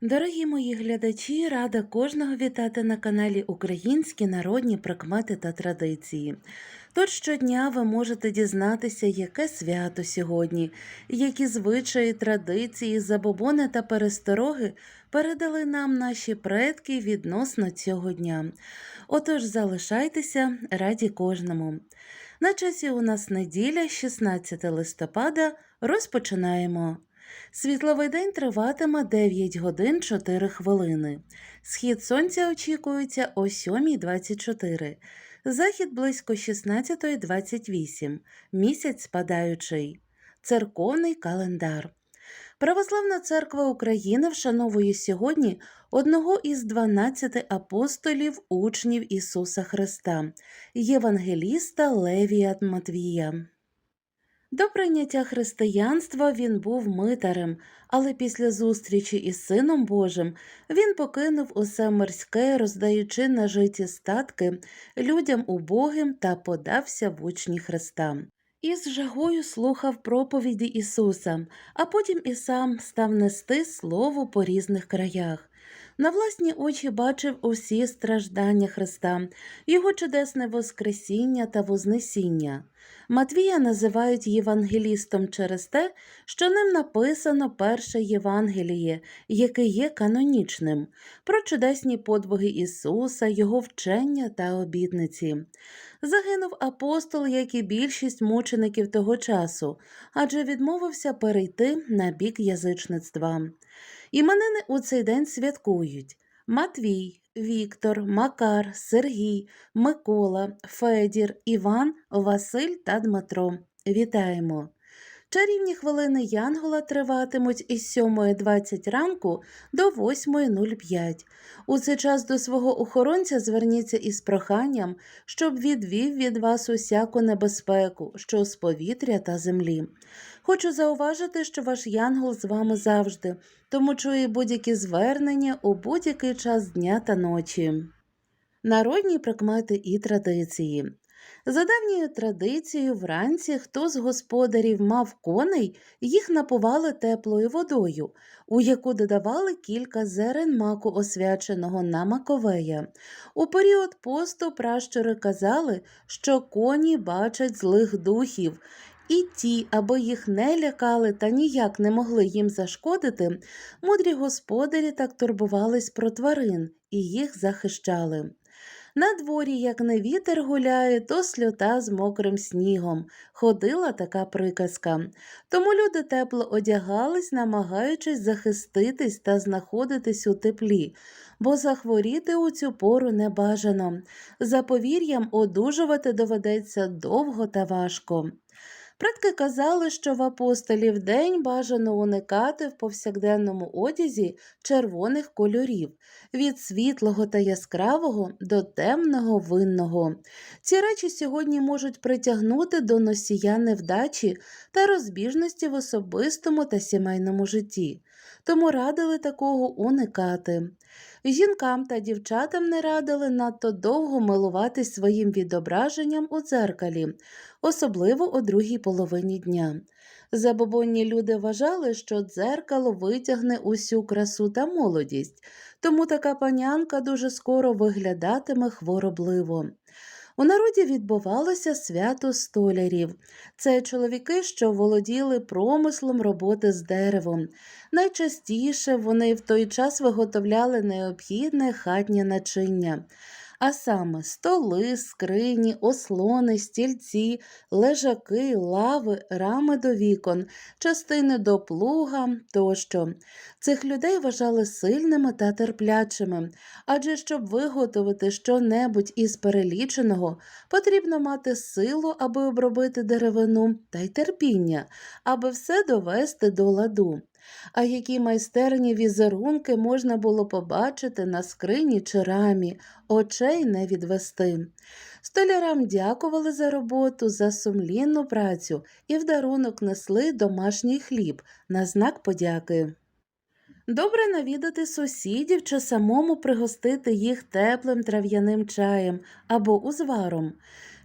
Дорогі мої глядачі, рада кожного вітати на каналі Українські народні прикмети та традиції. Тут щодня ви можете дізнатися, яке свято сьогодні, які звичаї, традиції, забобони та перестороги передали нам наші предки відносно цього дня. Отож, залишайтеся раді кожному. На часі у нас неділя, 16 листопада, розпочинаємо. Світловий день триватиме 9 годин 4 хвилини. Схід сонця очікується о 7.24, захід близько 16.28, місяць спадаючий. Церковний календар. Православна церква України вшановує сьогодні одного із 12 апостолів учнів Ісуса Христа, євангеліста Левія Матвія. До прийняття християнства він був митарем, але після зустрічі із Сином Божим він покинув усе морське, роздаючи нажиті статки людям убогим та подався в учні Христа. Із жагою слухав проповіді Ісуса, а потім і сам став нести слово по різних краях. На власні очі бачив усі страждання Христа, Його чудесне Воскресіння та Вознесіння. Матвія називають євангелістом через те, що ним написано перше Євангеліє, яке є канонічним, про чудесні подвиги Ісуса, Його вчення та обітниці. Загинув апостол, як і більшість мучеників того часу, адже відмовився перейти на бік язичництва. Іменини у цей день святкують Матвій, Віктор, Макар, Сергій, Микола, Федір, Іван, Василь та Дмитро. Вітаємо! Чарівні хвилини Янгола триватимуть із 7.20 ранку до 8.05. У цей час до свого охоронця зверніться із проханням, щоб відвів від вас усяку небезпеку, що з повітря та землі. Хочу зауважити, що ваш янгол з вами завжди, тому чує будь-які звернення у будь-який час дня та ночі. Народні прикмети і традиції. За давньою традицією, вранці хто з господарів мав коней, їх напували теплою водою, у яку додавали кілька зерен маку освяченого на Маковея. У період посту пращури казали, що коні бачать злих духів. І ті, аби їх не лякали та ніяк не могли їм зашкодити, мудрі господарі так турбувались про тварин і їх захищали. На дворі, як не вітер гуляє, то сльота з мокрим снігом. Ходила така приказка. Тому люди тепло одягались, намагаючись захиститись та знаходитись у теплі, бо захворіти у цю пору не бажано. За повір'ям одужувати доведеться довго та важко. Предки казали, що в апостолів день бажано уникати в повсякденному одязі червоних кольорів від світлого та яскравого до темного винного. Ці речі сьогодні можуть притягнути до носія невдачі та розбіжності в особистому та сімейному житті, тому радили такого уникати. Жінкам та дівчатам не радили надто довго милуватись своїм відображенням у дзеркалі, особливо о другій половині дня. Забобонні люди вважали, що дзеркало витягне усю красу та молодість, тому така панянка дуже скоро виглядатиме хворобливо. У народі відбувалося свято столярів. Це чоловіки, що володіли промислом роботи з деревом. Найчастіше вони в той час виготовляли необхідне хатнє начиння. А саме столи, скрині, ослони, стільці, лежаки, лави, рами до вікон, частини до плуга тощо. Цих людей вважали сильними та терплячими, адже щоб виготовити що-небудь із переліченого, потрібно мати силу, аби обробити деревину, та й терпіння, аби все довести до ладу. А які майстерні візерунки можна було побачити на скрині чи рамі, очей не відвести. Столярам дякували за роботу, за сумлінну працю і в дарунок несли домашній хліб на знак подяки. Добре навідати сусідів чи самому пригостити їх теплим трав'яним чаєм або узваром.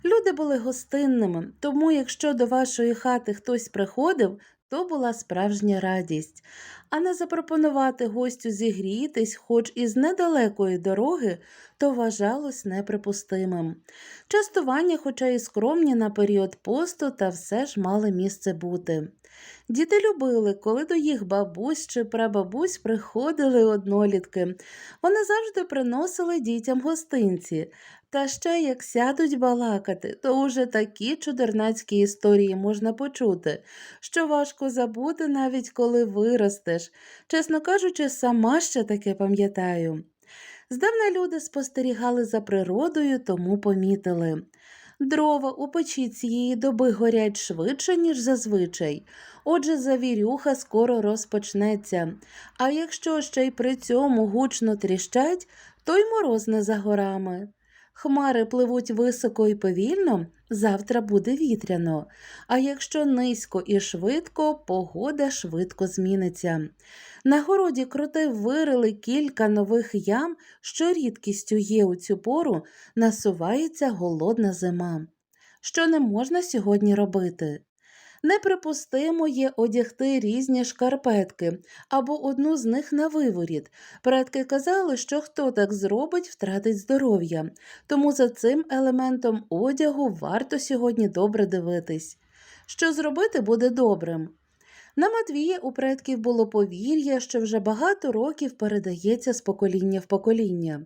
Люди були гостинними, тому якщо до вашої хати хтось приходив, то була справжня радість, а не запропонувати гостю зігрітись, хоч із недалекої дороги, то вважалось неприпустимим. Частування, хоча й скромні на період посту, та все ж мали місце бути. Діти любили, коли до їх бабусь чи прабабусь приходили однолітки. Вони завжди приносили дітям гостинці. Та ще як сядуть балакати, то уже такі чудернацькі історії можна почути, що важко забути навіть коли виростеш. Чесно кажучи, сама ще таке пам'ятаю. Здавна люди спостерігали за природою, тому помітили. Дрова у печі цієї доби горять швидше, ніж зазвичай. Отже, завірюха скоро розпочнеться. А якщо ще й при цьому гучно тріщать, то й мороз не за горами. Хмари пливуть високо і повільно, завтра буде вітряно, а якщо низько і швидко, погода швидко зміниться. На городі кроти вирили кілька нових ям, що рідкістю є у цю пору, насувається голодна зима. Що не можна сьогодні робити? Неприпустимо є одягти різні шкарпетки або одну з них на виворіт. Предки казали, що хто так зробить, втратить здоров'я, тому за цим елементом одягу варто сьогодні добре дивитись. Що зробити буде добрим. На Матвія у предків було повір'я, що вже багато років передається з покоління в покоління.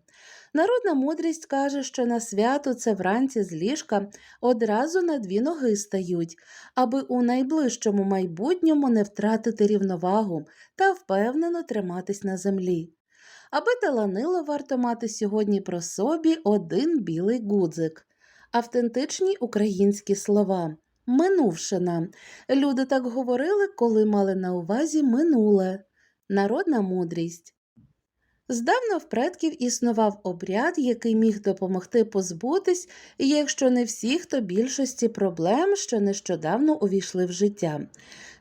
Народна мудрість каже, що на свято це вранці з ліжка одразу на дві ноги стають, аби у найближчому майбутньому не втратити рівновагу та впевнено триматись на землі. Аби таланило, варто мати сьогодні про собі один білий гудзик. Автентичні українські слова. Минувшина. Люди так говорили, коли мали на увазі минуле. Народна мудрість. Здавна в предків існував обряд, який міг допомогти позбутись, якщо не всіх, то більшості проблем, що нещодавно увійшли в життя.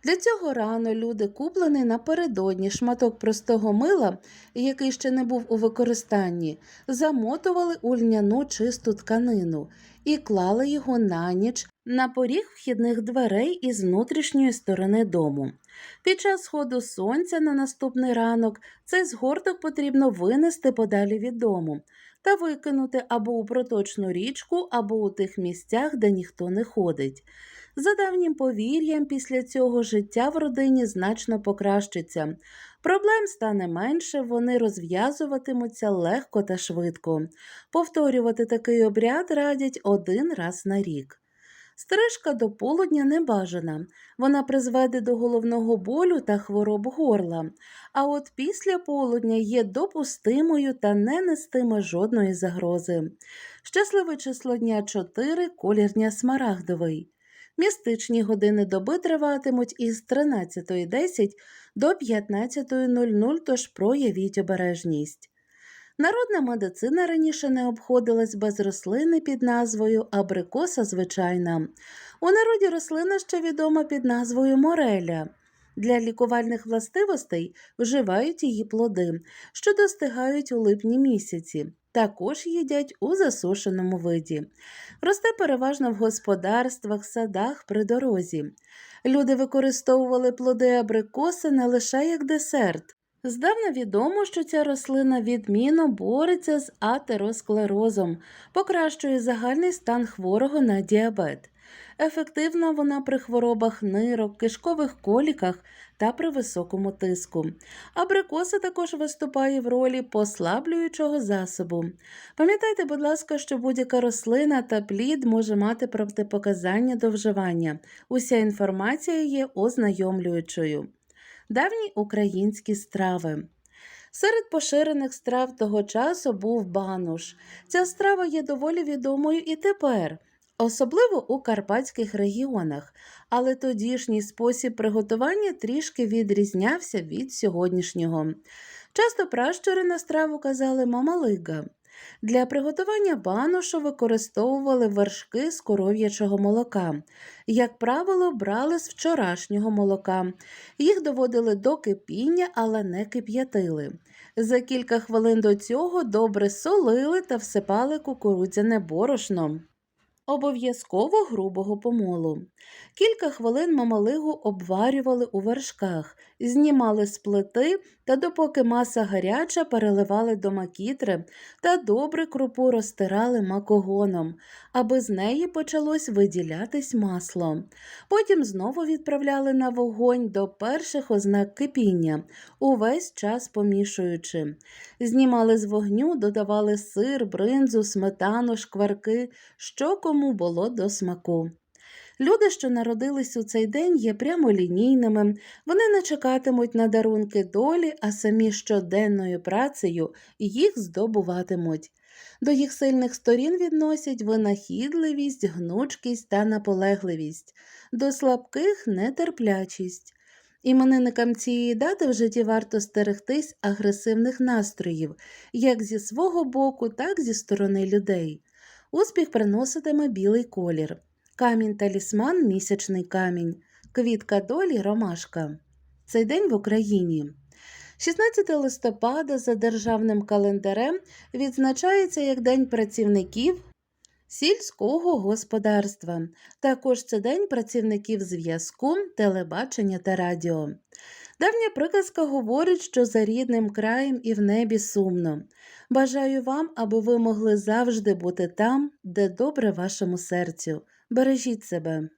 Для цього рано люди, куплений напередодні шматок простого мила, який ще не був у використанні, замотували у льняну чисту тканину і клали його на ніч на поріг вхідних дверей із внутрішньої сторони дому. Під час сходу сонця на наступний ранок цей згорток потрібно винести подалі від дому та викинути або у проточну річку, або у тих місцях, де ніхто не ходить. За давнім повір'ям, після цього життя в родині значно покращиться. Проблем стане менше, вони розв'язуватимуться легко та швидко. Повторювати такий обряд радять один раз на рік. Стрижка до полудня не бажана, вона призведе до головного болю та хвороб горла, а от після полудня є допустимою та не нестиме жодної загрози. Щасливе число дня 4 колір дня смарагдовий. Містичні години доби триватимуть із 13.10 до 15.00, тож проявіть обережність. Народна медицина раніше не обходилась без рослини під назвою абрикоса звичайна. У народі рослина ще відома під назвою мореля. Для лікувальних властивостей вживають її плоди, що достигають у липні місяці. Також їдять у засушеному виді. Росте переважно в господарствах, садах при дорозі. Люди використовували плоди абрикоси не лише як десерт. Здавна відомо, що ця рослина відмінно бореться з атеросклерозом, покращує загальний стан хворого на діабет. Ефективна вона при хворобах нирок, кишкових коліках та при високому тиску. Абрикоса також виступає в ролі послаблюючого засобу. Пам'ятайте, будь ласка, що будь-яка рослина та плід може мати протипоказання до вживання. Уся інформація є ознайомлюючою. Давні українські страви. Серед поширених страв того часу був бануш. Ця страва є доволі відомою і тепер, особливо у карпатських регіонах, але тодішній спосіб приготування трішки відрізнявся від сьогоднішнього. Часто пращури на страву казали мамалига. Для приготування баношу використовували вершки з коров'ячого молока. Як правило, брали з вчорашнього молока. Їх доводили до кипіння, але не кип'ятили. За кілька хвилин до цього добре солили та всипали кукурудзяне борошно. Обов'язково грубого помолу. Кілька хвилин мамалигу обварювали у вершках, знімали з плити та допоки маса гаряча переливали до макітри та добре крупу розтирали макогоном, аби з неї почалось виділятись масло. Потім знову відправляли на вогонь до перших ознак кипіння, увесь час помішуючи. Знімали з вогню, додавали сир, бринзу, сметану, шкварки, що кому було до смаку. Люди, що народились у цей день, є прямолінійними, вони не чекатимуть на дарунки долі, а самі щоденною працею їх здобуватимуть. До їх сильних сторін відносять винахідливість, гнучкість та наполегливість, до слабких нетерплячість. Іменинникам цієї дати в житті варто стерегтись агресивних настроїв, як зі свого боку, так зі сторони людей. Успіх приноситиме білий колір. Камінь талісман місячний камінь, квітка долі ромашка. Цей день в Україні. 16 листопада за державним календарем відзначається як День працівників сільського господарства. Також це День працівників зв'язку, телебачення та радіо. Давня приказка говорить, що за рідним краєм і в небі сумно. Бажаю вам, аби ви могли завжди бути там, де добре вашому серцю. Бережіть себе.